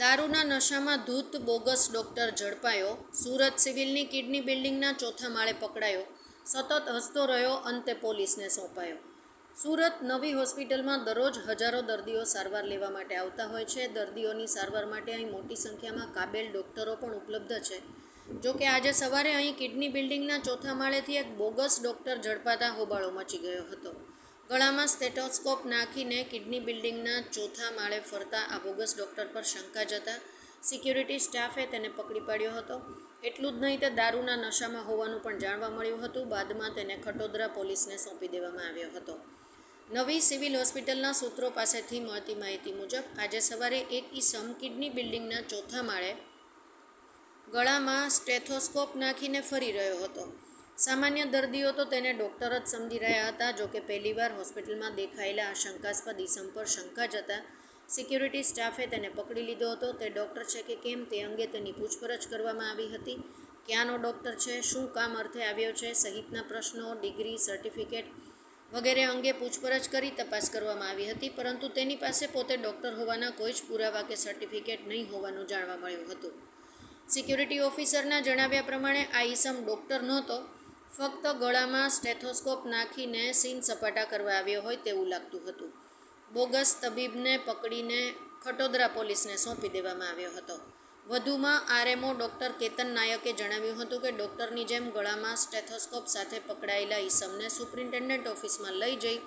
દારૂના નશામાં ધૂત બોગસ ડોક્ટર ઝડપાયો, સુરત સિવિલની કિડની બિલ્ડિંગના ચોથા માળે પકડાયો, સતત હસતો રહ્યો, અંતે પોલીસને સોંપાયો. સુરત નવી હોસ્પિટલમાં દરરોજ હજારો દર્દીઓ સારવાર લેવા માટે આવતા હોય છે. દર્દીઓની સારવાર માટે અહીં મોટી સંખ્યામાં કાબેલ ડોક્ટરો પણ ઉપલબ્ધ છે. જોકે આજે સવારે અહીં કિડની બિલ્ડિંગના ચોથા માળેથી એક બોગસ ડોક્ટર ઝડપાતા હોબાળો મચી ગયો હતો. ગળામાં સ્ટેટોસ્કોપ નાખીને કિડની બિલ્ડિંગના ચોથા માળે ફરતા આ બોગસ ડૉક્ટર પર શંકા જતા સિક્યુરિટી સ્ટાફે તેને પકડી પાડ્યો હતો. એટલું જ નહીં તે દારૂના નશામાં હોવાનું પણ જાણવા મળ્યું હતું. બાદમાં તેને ખટોદરા પોલીસને સોંપી દેવામાં આવ્યો હતો. નવી સિવિલ હોસ્પિટલના સૂત્રો પાસેથી મળતી માહિતી મુજબ, આજે સવારે એક ઈસમ કિડની બિલ્ડિંગના ચોથા માળે ગળામાં સ્ટેથોસ્કોપ નાખીને ફરી રહ્યો હતો. સામાન્ય દર્દીઓ તો તેને ડૉક્ટર જ સમજી રહ્યા હતા, જો કે પહેલીવાર હોસ્પિટલમાં દેખાયેલા આ શંકાસ્પદ ઈસમ પર શંકા જતા સિક્યુરિટી સ્ટાફે તેને પકડી લીધો હતો. તે ડૉક્ટર છે કે કેમ તે અંગે તેની પૂછપરછ કરવામાં આવી હતી. ક્યાંનો ડૉક્ટર છે? શું કામ અર્થે આવ્યો છે? સહિતના પ્રશ્નો, ડિગ્રી, સર્ટિફિકેટ વગેરે અંગે પૂછપરછ કરી તપાસ કરવામાં આવી હતી, પરંતુ તેની પાસે પોતે ડૉક્ટર હોવાના કોઈ જ પુરાવા કે સર્ટિફિકેટ નહીં હોવાનું જાણવા મળ્યું હતું. સિક્યુરિટી ઓફિસરના જણાવ્યા પ્રમાણે આ ઈસમ ડૉક્ટર નહોતો ફક્ત ગળામાં સ્ટેથોસ્કોપ નાખીને સીન સપાટા કરવા આવ્યો હોય તેવું લાગતું હતું. બોગસ તબીબને પકડીને ખટોદરા પોલીસને સોંપી દેવામાં આવ્યો હતો. વધુમાં આરએમઓ ડૉક્ટર કેતન નાયકે જણાવ્યું હતું કે ડૉક્ટરની જેમ ગળામાં સ્ટેથોસ્કોપ સાથે પકડાયેલા ઈસમને સુપ્રિન્ટેન્ડન્ટ ઓફિસમાં લઈ જઈ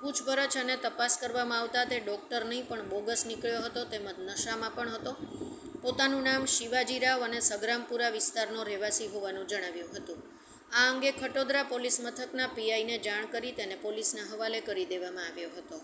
પૂછપરછ અને તપાસ કરવામાં આવતા તે ડૉક્ટર નહીં પણ બોગસ નીકળ્યો હતો તેમજ નશામાં પણ હતો. પોતાનું નામ શિવાજીરાવ અને સગ્રામપુરા વિસ્તારનો રહેવાસી હોવાનું જણાવ્યું હતું. આ અંગે ખટોદરા પોલીસ મથકના પીઆઈને જાણ કરી તેને પોલીસના હવાલે કરી દેવામાં આવ્યો હતો.